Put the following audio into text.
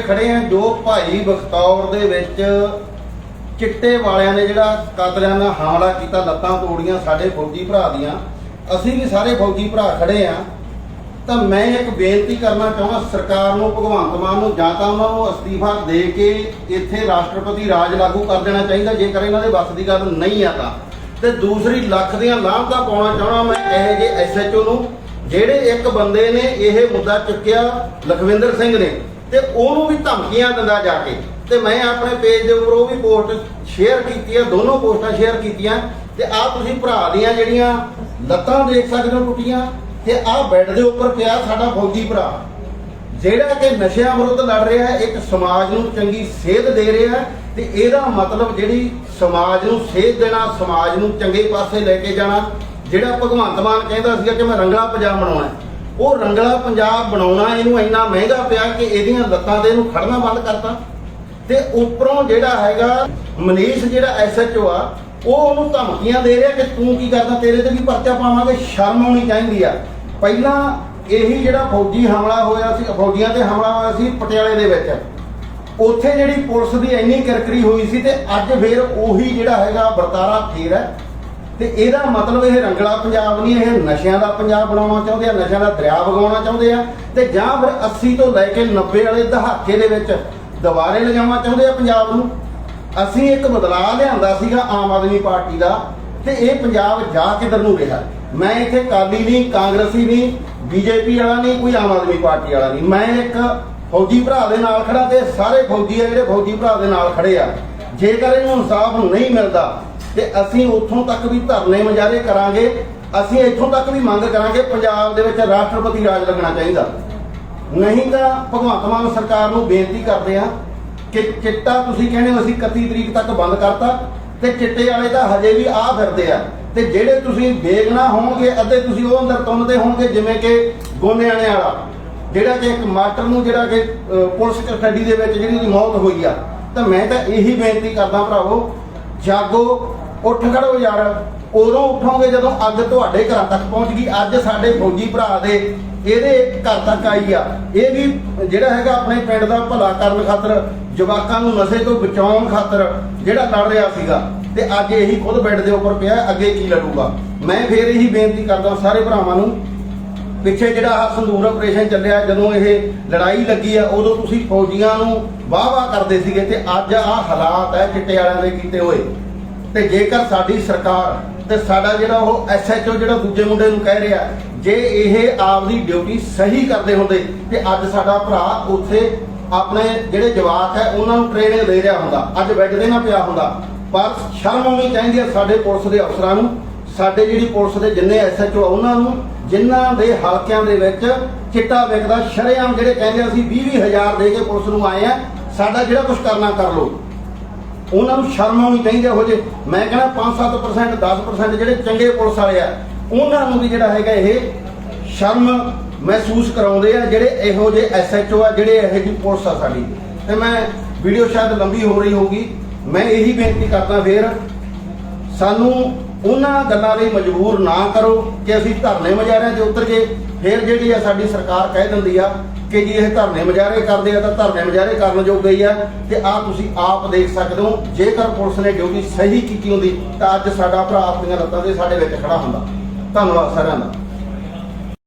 ਉੱਥੇ ਖੜੇ ਆ ਜੋ ਭਾਈ ਬਖਤੌਰ ਦੇ ਵਿੱਚ ਚਿੱਟੇ ਵਾਲਿਆਂ ਨੇ ਜਿਹੜਾ ਕਾਤਲਾਨਾ ਹਮਲਾ ਕੀਤਾ, ਲੱਤਾਂ ਤੋੜੀਆਂ ਸਾਡੇ ਫੌਜੀ ਭਰਾ ਦੀਆਂ। ਅਸੀਂ ਵੀ ਸਾਰੇ ਫੌਜੀ ਭਰਾ ਖੜੇ ਆ। ਤਾਂ ਮੈਂ ਇੱਕ ਬੇਨਤੀ ਕਰਨਾ ਚਾਹੁੰਦਾ, ਸਰਕਾਰ ਨੂੰ, ਭਗਵੰਤ ਮਾਨ ਨੂੰ ਜਾਂ ਤਾਂ ਉਹਨਾਂ ਨੂੰ ਅਸਤੀਫਾ ਦੇ ਕੇ ਇੱਥੇ ਰਾਸ਼ਟਰਪਤੀ ਰਾਜ ਲਾਗੂ ਕਰ ਦੇਣਾ ਚਾਹੀਦਾ, ਜੇਕਰ ਇਹਨਾਂ ਦੇ ਵੱਸ ਦੀ ਗੱਲ ਨਹੀਂ ਆ ਤਾਂ। ਤੇ ਦੂਸਰੀ, ਲੱਖ ਦੀਆਂ ਲਾਹਮਤਾਂ ਪਾਉਣਾ ਚਾਹਣਾ ਮੈਂ ਇਹ ਜੇ ਐਸਐਚਓ ਨੂੰ, ਜਿਹੜੇ ਇੱਕ ਬੰਦੇ ਨੇ ਇਹ ਮੁੱਦਾ ਚੁੱਕਿਆ, ਲਖਵਿੰਦਰ ਸਿੰਘ ਨੇ। ਤੇ ਉਹਨੂੰ ਵੀ ਧਮਕੀਆਂ ਦਿੰਦਾ ਜਾ ਕੇ। ਤੇ ਮੈਂ ਆਪਣੇ ਪੇਜ ਦੇ ਉੱਪਰ ਉਹ ਵੀ ਪੋਸਟ ਸ਼ੇਅਰ ਕੀਤੀ ਆ, ਦੋਨੋਂ ਪੋਸਟਾਂ ਸ਼ੇਅਰ ਕੀਤੀਆਂ। ਤੇ ਆ ਤੁਸੀਂ ਭਰਾ ਦੀਆਂ ਜਿਹੜੀਆਂ ਲੱਤਾਂ ਦੇਖ ਸਕਦੇ ਹੋ ਟੁੱਟੀਆਂ, ਤੇ ਆਹ ਬੈੱਡ ਦੇ ਉੱਪਰ ਪਿਆ ਸਾਡਾ ਫੌਜੀ ਭਰਾ। ਜਿਹੜਾ ਕਿ ਨਸ਼ਿਆਂ ਵਿਰੁੱਧ ਲੜ ਰਿਹਾ ਹੈ, ਇੱਕ ਸਮਾਜ ਨੂੰ ਚੰਗੀ ਸੇਧ ਦੇ ਰਿਹਾ ਹੈ, ਤੇ ਇਹਦਾ ਮਤਲਬ ਜਿਹੜੀ ਸਮਾਜ ਨੂੰ ਸੇਧ ਦੇਣਾ, ਸਮਾਜ ਨੂੰ ਚੰਗੇ ਪਾਸੇ ਲੈ ਕੇ ਜਾਣਾ, ਜਿਹੜਾ ਭਗਵੰਤ ਮਾਨ ਕਹਿੰਦਾ ਸੀਗਾ ਕਿ ਮੈਂ ਰੰਗਲਾ ਪੰਜਾਬ ਬਣਾਉਣਾ ਉਹ ਰੰਗਲਾ ਪੰਜਾਬ ਬਣਾਉਣਾ, ਇਹਨੂੰ ਇੰਨਾ ਮਹਿੰਗਾ ਪਿਆ ਕਿ ਇਹਦੀਆਂ ਲੱਤਾਂ ਦੇ ਇਹਨੂੰ ਖੜਨਾ ਬੰਦ ਕਰਤਾ। ਤੇ ਉੱਪਰੋਂ ਜਿਹੜਾ ਹੈਗਾ ਮਨੀਸ਼ ਜਿਹੜਾ ਐਸਐਚਓ ਆ, ਉਹ ਉਹਨੂੰ ਧਮਕੀਆਂ ਦੇ ਰਿਹਾ ਕਿ ਤੂੰ ਕੀ ਕਰਦਾ, ਤੇਰੇ ਤੇ ਵੀ ਪਰਚਾ ਪਾਵਾਂਗੇ, ਸ਼ਰਮ ਆਉਣੀ ਚਾਹੀਦੀ ਆ। ਪਹਿਲਾਂ ਇਹੀ ਜਿਹੜਾ ਫੌਜੀ ਹਮਲਾ ਹੋਇਆ ਸੀ, ਫੌਜੀਆਂ ਤੇ ਹਮਲਾ ਹੋਇਆ ਸੀ ਪਟਿਆਲੇ ਦੇ ਵਿੱਚ। ਉੱਥੇ ਜਿਹੜੀ ਪੁਲਿਸ ਦੀ ਇੰਨੀ ਕਿਰਕਰੀ ਹੋਈ ਸੀ ਤੇ ਅੱਜ ਫੇਰ ਉਹੀ ਜਿਹੜਾ ਹੈਗਾ ਵਰਤਾਰਾ ਫੇਰ ਹੈ। ਤੇ ਇਹਦਾ ਮਤਲਬ ਇਹ ਰੰਗਲਾ ਪੰਜਾਬ ਨਹੀਂ, ਇਹ ਨਸ਼ਿਆਂ ਦਾ ਪੰਜਾਬ ਬਣਾਉਣਾ ਚਾਹੁੰਦੇ ਆ, ਨਸ਼ਿਆਂ ਦਾ ਦਰਿਆ ਵਗਾਉਣਾ ਚਾਹੁੰਦੇ ਆ, ਤੇ ਜਾਂ ਫਿਰ 80 ਤੋਂ ਲੈ ਕੇ 90 ਵਾਲੇ ਦਹਾਕੇ ਦੇ ਵਿੱਚ ਦੁਬਾਰੇ ਲਿਜਾਉਣਾ ਚਾਹੁੰਦੇ ਆ ਪੰਜਾਬ ਨੂੰ। ਅਸੀਂ ਇੱਕ ਬਦਲਾਅ ਲਿਆਂਦਾ ਸੀਗਾ ਆਮ ਆਦਮੀ ਪਾਰਟੀ ਦਾ, ਤੇ ਇਹ ਪੰਜਾਬ ਜਾ ਕਿਧਰ ਨੂੰ ਰਿਹਾ ਮੈਂ ਇੱਥੇ ਕਾਲੀ ਨਹੀਂ, ਕਾਂਗਰਸੀ ਨਹੀਂ, ਬੀਜੇਪੀ ਵਾਲਾ ਨਹੀਂ, ਕੋਈ ਆਮ ਆਦਮੀ ਪਾਰਟੀ ਵਾਲਾ ਨਹੀਂ। ਮੈਂ ਇੱਕ ਫੌਜੀ ਭਰਾ ਦੇ ਨਾਲ ਖੜਾ ਤੇ ਸਾਰੇ ਫੌਜੀ ਆ ਜਿਹੜੇ ਫੌਜੀ ਭਰਾ ਦੇ ਨਾਲ ਖੜੇ ਆ। ਜੇਕਰ ਇਹਨੂੰ ਇਨਸਾਫ ਨਹੀਂ ਮਿਲਦਾ ਤੇ ਅਸੀਂ ਉੱਥੋਂ ਤੱਕ ਵੀ ਧਰਨੇ ਮੁਜ਼ਾਹਰੇ ਕਰਾਂਗੇ, ਅਸੀਂ ਇੱਥੋਂ ਤੱਕ ਵੀ ਮੰਗ ਕਰਾਂਗੇ ਪੰਜਾਬ ਦੇ ਵਿੱਚ ਰਾਸ਼ਟਰਪਤੀ ਰਾਜ ਲੱਗਣਾ ਚਾਹੀਦਾ। ਨਹੀਂ ਤਾਂ ਭਗਵੰਤ ਮਾਨ ਸਰਕਾਰ ਨੂੰ ਬੇਨਤੀ ਕਰਦੇ ਆ ਕਿ ਚਿੱਟਾ ਤੁਸੀਂ ਕਹਿੰਦੇ ਹੋ ਅਸੀਂ 31 ਤਰੀਕ ਤੱਕ ਬੰਦ ਕਰਤਾ, ਤੇ ਚਿੱਟੇ ਵਾਲੇ ਤਾਂ ਹਜੇ ਵੀ ਆ ਫਿਰਦੇ ਆ। ਤੇ ਜਿਹੜੇ ਤੁਸੀਂ ਬੇਗਨਾ ਹੋਣਗੇ ਅੱਧੇ ਤੁਸੀਂ ਉਹ ਅੰਦਰ ਤੁੰਨਦੇ ਹੋਣਗੇ ਜਿਵੇਂ ਕਿ ਗੋਨਿਆਣੇ ਵਾਲਾ। ਜਿਹੜਾ ਕਿ ਇੱਕ ਮਾਸਟਰ ਨੂੰ ਜਿਹੜਾ ਕਿ ਪੁਲਿਸ ਕਸਟਡੀ ਦੇ ਵਿੱਚ ਜਿਹੜੀ ਉਹਦੀ ਮੌਤ ਹੋਈ ਆ। ਤਾਂ ਮੈਂ ਤਾਂ ਇਹੀ ਬੇਨਤੀ ਕਰਦਾ ਭਰਾਵੋ ਜਾਗੋ, ਉੱਠ ਖੜੋ ਯਾਰ। ਉਦੋਂ ਉਠੋਗੇ ਜਦੋਂ ਅੱਗ ਤੁਹਾਡੇ ਘਰਾਂ ਤੱਕ ਪਹੁੰਚ ਗਈ। ਅੱਜ ਸਾਡੇ ਫੌਜੀ ਭਰਾ ਦੇ ਇਹਦੇ ਘਰ ਤੱਕ ਆਈ ਆ। ਇਹ ਵੀ ਜਿਹੜਾ ਹੈਗਾ ਆਪਣੇ ਪਿੰਡ ਦਾ ਭਲਾ ਕਰਨ ਖਾਤਰ, ਜਵਾਕਾਂ ਨੂੰ ਨਸ਼ੇ ਤੋਂ ਬਚਾਉਣ ਖਾਤਰ ਜਿਹੜਾ ਲੜ ਰਿਹਾ ਸੀਗਾ। ਤੇ ਅੱਜ ਇਹੀ ਖੁਦ ਬੈੱਡ ਦੇ ਉੱਪਰ ਪਿਆ, ਅੱਗੇ ਕੀ ਲੜੂਗਾ? ਮੈਂ ਫੇਰ ਇਹੀ ਬੇਨਤੀ ਕਰਦਾ ਸਾਰੇ ਭਰਾਵਾਂ ਨੂੰ ਪਿੱਛੇ ਜਿਹੜਾ ਆਹ ਸੰਦੂਰ ਆਪਰੇਸ਼ਨ ਚੱਲਿਆ, ਜਦੋਂ ਇਹ ਲੜਾਈ ਲੱਗੀ ਆ, ਉਦੋਂ ਤੁਸੀਂ ਫੌਜੀਆਂ ਨੂੰ ਵਾਹ-ਵਾਹ ਕਰਦੇ ਸੀਗੇ ਤੇ ਅੱਜ ਆਹ ਹਾਲਾਤ ਹੈ ਚਿੱਟੇ ਵਾਲਿਆਂ ਦੇ ਕੀਤੇ ਹੋਏ। ਤੇ ਜੇਕਰ ਸਾਡੀ ਸਰਕਾਰ ਤੇ ਸਾਡਾ ਜਿਹੜਾ ਉਹ ਐਸਐਚਓ ਜਿਹੜਾ ਦੂਜੇ ਮੁੰਡੇ ਨੂੰ ਕਹਿ ਰਿਹਾ, ਜੇ ਇਹ ਆਪਦੀ ਡਿਊਟੀ ਸਹੀ ਕਰਦੇ ਹੁੰਦੇ, ਤੇ ਅੱਜ ਸਾਡਾ ਭਰਾ ਉੱਥੇ ਆਪਣੇ ਜਿਹੜੇ ਜਵਾਕ ਹੈ, ਉਹਨਾਂ ਨੂੰ ਟ੍ਰੇਨਿੰਗ ਦੇ ਰਿਹਾ ਹੁੰਦਾ। ਅੱਜ ਬੈੱਡ ਦੇ ਨਾ ਪਿਆ ਹੁੰਦਾ। ਪਰ ਸ਼ਰਮ ਆਉਣੀ ਚਾਹੀਦੀ ਹੈ ਸਾਡੇ ਪੁਲਿਸ ਦੇ ਅਫਸਰਾਂ ਨੂੰ। ਸਾਡੇ ਜਿਹੜੀ ਪੁਲਿਸ ਦੇ ਜਿੰਨੇ ਐਸਐਚਓ ਉਹਨਾਂ ਨੂੰ ਜਿਨ੍ਹਾਂ ਦੇ ਹਲਕਿਆਂ ਦੇ ਵਿੱਚ ਚਿੱਟਾ ਵਿਕਦਾ, ਸ਼ਰੇਆਮ ਜਿਹੜੇ ਕਹਿੰਦੇ ਅਸੀਂ 20 ਹਜ਼ਾਰ ਦੇ ਕੇ ਪੁਲਿਸ ਨੂੰ ਆਏ ਆ, ਸਾਡਾ ਜਿਹੜਾ ਕੁਝ ਕਰਨਾ ਕਰ ਲਓ। ਉਹਨਾਂ ਨੂੰ ਸ਼ਰਮ ਆਉਣੀ ਚਾਹੀਦੀ ਹੈ ਉਹ ਜੇ ਮੈਂ ਕਹਿੰਦਾ 5-7% 10% ਜਿਹੜੇ ਚੰਗੇ ਪੁਲਿਸ ਵਾਲੇ ਆ, ਉਹਨਾਂ ਨੂੰ ਵੀ ਜਿਹੜਾ ਹੈਗਾ ਇਹ ਸ਼ਰਮ ਮਹਿਸੂਸ ਕਰਾਉਂਦੇ ਆ, ਜਿਹੜੇ ਇਹੋ ਜਿਹੇ ਐਸਐਚਓ ਆ, ਜਿਹੜੇ ਇਹੋ ਜਿਹੀ ਪੁਲਿਸ ਆ ਸਾਡੀ। ਤੇ ਮੈਂ ਵੀਡੀਓ ਸ਼ਾਇਦ ਲੰਬੀ ਹੋ ਰਹੀ ਹੋਊਗੀ। ਮੈਂ ਇਹੀ ਬੇਨਤੀ ਕਰਦਾ ਫੇਰ, ਸਾਨੂੰ ਉਹਨਾਂ ਗੱਲਾਂ ਲਈ ਮਜਬੂਰ ਨਾ ਕਰੋ ਕਿ ਅਸੀਂ ਧਰਨੇ ਮੁਜ਼ਾਹਰਿਆਂ ਤੇ ਉਤਰ ਗਏ। ਫਿਰ ਜਿਹੜੀ ਆ ਸਾਡੀ ਸਰਕਾਰ ਕਹਿ ਦਿੰਦੀ ਆ ਕਿ ਜੀ ਇਹ ਧਰਨੇ ਮੁਜ਼ਾਹਰੇ ਕਰਦੇ ਆ ਤਾਂ ਧਰਨੇ ਮੁਜ਼ਾਹਰੇ ਕਰਨ ਜੋ ਗਈ ਆ ਤੇ ਆ ਤੁਸੀਂ ਆਪ ਦੇਖ ਸਕਦੇ ਹੋ, ਜੇਕਰ ਪੁਲਿਸ ਨੇ ਡਿਊਟੀ ਸਹੀ ਕੀਤੀ ਹੁੰਦੀ ਤਾਂ ਅੱਜ ਸਾਡਾ ਭਰਾ ਆਪਣੀਆਂ ਲੱਤਾਂ ਤੇ ਸਾਡੇ ਵਿੱਚ ਖੜਾ ਹੁੰਦਾ। ਧੰਨਵਾਦ ਸਾਰਿਆਂ ਦਾ।